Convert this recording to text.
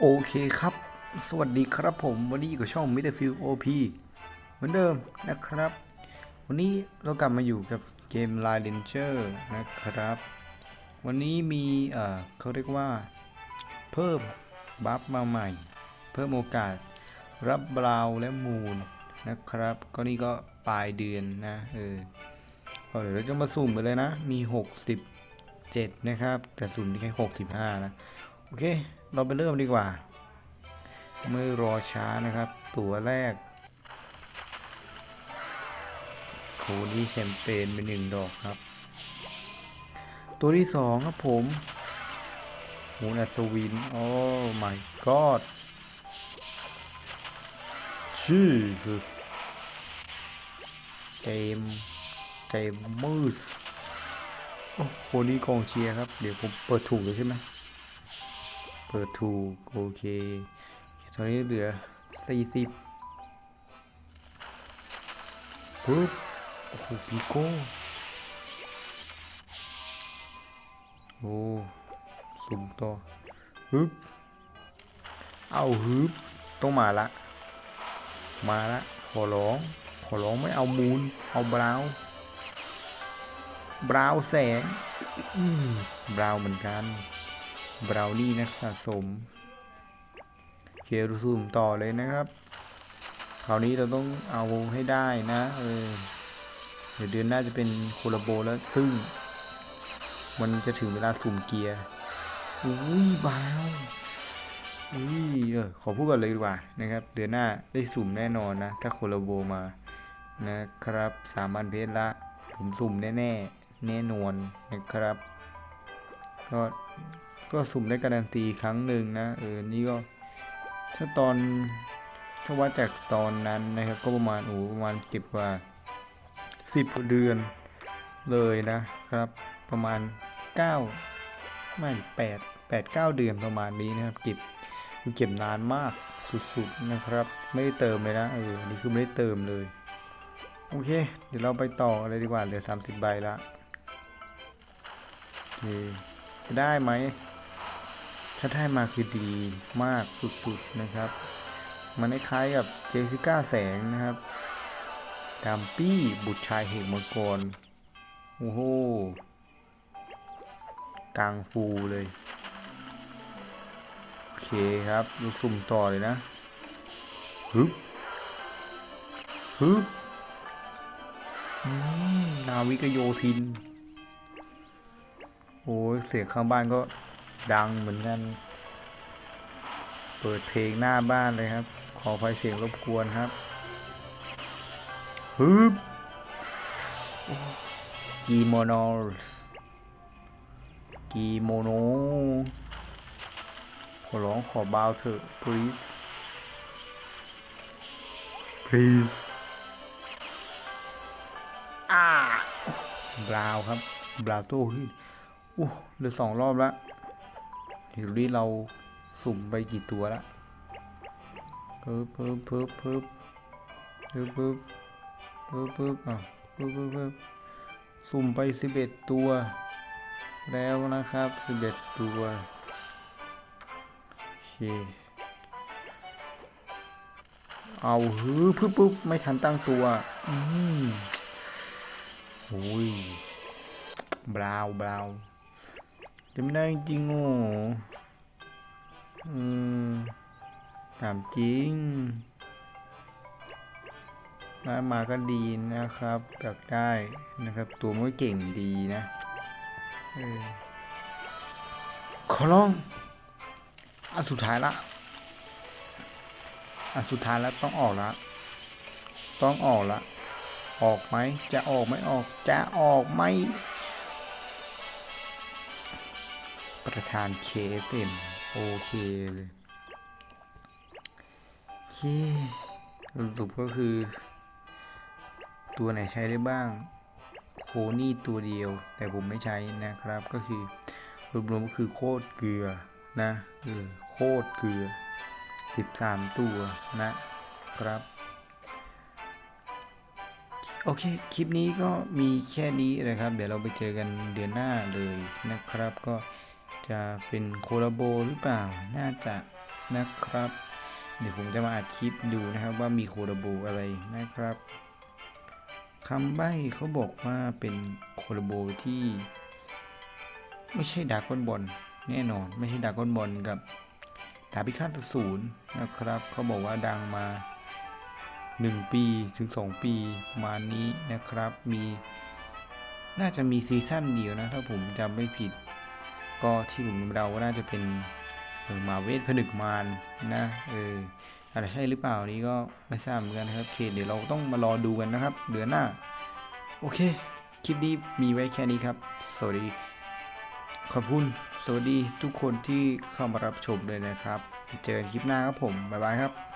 โอเคครับ สวัสดีครับผม วันนี้อยู่กับช่อง m i d f i e l OP เหมือนเดิมนะครับ วันนี้เรากลับมาอยู่กับเกม Line Ranger นะครับ วันนี้มีเอ่อเขาเรียกว่า เพิ่มบัฟมาใหม่ เพิ่มโอกาสรับบราวและมูลนะครับ ก็นี่ก็ปลายเดือนนะเออเดี๋ยวเราจะมาสุ่มไปเลยนะ มี 67 นะครับ แต่สุ่มนี่แค่ 65 นะ โอเค เราไปเริ่มดีกว่า ไม่รอช้านะครับ ตัวแรกโคนี่แชมเปญเป็นหนึ่งดอกครับ ตัวที่สองครับผมหูนัสวิน โอ้ my god ชื่อคือเกมเกมมืสโอ้โคนี่กองเชียร์ครับ เดี๋ยวผมเปิดถูกเลยใช่ไหม ปิดถูก โอเค ตอนนี้เหลือสี่สิบปึ๊บโอ้โหปีโก้โอ้สุ่มต่อฮึบเอาฮึบต้องมาละ มาละ ขอร้อง ขอร้องไม่เอามูล เอาบราว์บราว์แสงบราว์เหมือนกัน บราวนี่นักสะสมเครูซูมต่อเลยนะครับคราวนี้เราต้องเอาให้ได้นะเออเดี๋ยวเดือนหน้าจะเป็นโคลาโบแล้วซึ่ง มันจะถึงเวลาสุ่มเกียร์อุ้ยบราวอุ้ยเออขอพูดก่อนเลยดีกว่านะครับ เดือนหน้าได้สุ่มแน่นอนนะ ถ้าโคลาโบมานะครับสามพันเพชรละผมสุ่มแน่แน่ๆแน่นอนนะครับก็ ก็สุ่มได้การันตีครั้งหนึ่งนะเออนี่ก็ถ้าตอนถ้าวัดจากตอนนั้นนะครับ ก็ประมาณโอ้ประมาณเก็บกว่าสิบเดือนเลยนะครับ ประมาณเก้าไม่แปดแปดเก้าเดือนประมาณนี้นะครับเก็บเก็บนานมากสุดๆนะครับ ไม่ได้เติมเลยนะเอออันนี่คือไม่ได้เติมเลยโอเค เดี๋ยวเราไปต่อเลยดีกว่าเหลือสามสิบใบละโอเคจะได้ไหม ถ้าได้มาคือดีมากสุดๆนะครับ มันคล้ายๆกับเจสสิก้าแสงนะครับดัมปี้บุตรชายเหตุมังกรโอ้โหกลางฟูเลย โอเคครับดูสุ่มต่อเลยนะฮึบฮึบนาวิกโยธิน โอ้ยเสียงข้างบ้านก็ ดังเหมือนกัน เปิดเพลงหน้าบ้านเลยครับ ขอไฟเสียงรบกวนครับฮึบกีโมโนกีโมโนขอร้องขอเบาเถอะ please please อ่าบราวครับ บราวโต้ขึ้นอู้เหลือสองรอบแล้ว ทีนี้เราสุ่มไปกี่ตัวละเพิ่มเพิ่มเพิ่มเพิ่มเพิ่มเพิ่มเพิ่มเพิ่มอะเพิ่มเพิ่มเพิ่มสุ่มไปสิบเอ็ดตัว แล้วนะครับสิบเอ็ดตัวโอเคเอาฮือปึ๊บปึ๊บไม่ทันตั้งตัว อืมโอ้ยบราวบราว จะไม่ได้จริงโอ้อืมถามจริงได้มาก็ดีนะครับอยากได้นะครับ ตัวมันเก่งดีนะออขอร้องอันสุดท้ายละอันสุดท้ายแล้วต้องออกละต้องออกละออกไหมจะออกไม่ออกจะออกไหม ประธาน KFM โอเคเลยโอเคสรุปก็คือ ตัวไหนใช้ได้บ้าง โคนี่ตัวเดียว แต่ผมไม่ใช้นะครับก็คือรวมๆก็คือโคตรเกลือนะเออโคตรเกลือ 13 ตัวนะครับโอเค คลิปนี้ก็มีแค่นี้นะครับ เดี๋ยวเราไปเจอกันเดือนหน้าเลยนะครับ ก็ จะเป็นโคลาโบหรือเปล่า น่าจะนะครับ เดี๋ยวผมจะมาอัดคลิปดูนะครับว่ามีโคดาบูอะไรนะครับคำใบ้เขาบอกว่าเป็นโคดาบูที่ ไม่ใช่ดากอนบอลแน่นอน ไม่ใช่ดากอนบอลกับดาบพิฆาตอสูรนะครับ เขาบอกว่าดังมา 1 ปีถึง 2 ปีประมาณนี้นะครับ มี น่าจะมีซีซั่นเดียวนะ ถ้าผมจำไม่ผิด ก็ที่ผมเดาว่าน่าจะเป็นเออมาเวทผนึกมารนะเอออาจจะใช่หรือเปล่านี้ก็ไม่ทราบเหมือนกันนะครับเคเดี๋ยวเราต้องมารอดูกันนะครับ เดือนหน้า โอเค คลิปนี้มีไว้แค่นี้ครับ สวัสดี ขอบคุณสวัสดีทุกคนที่เข้ามารับชมเลยนะครับ เจอกันคลิปหน้าครับผม บ๊ายบายครับ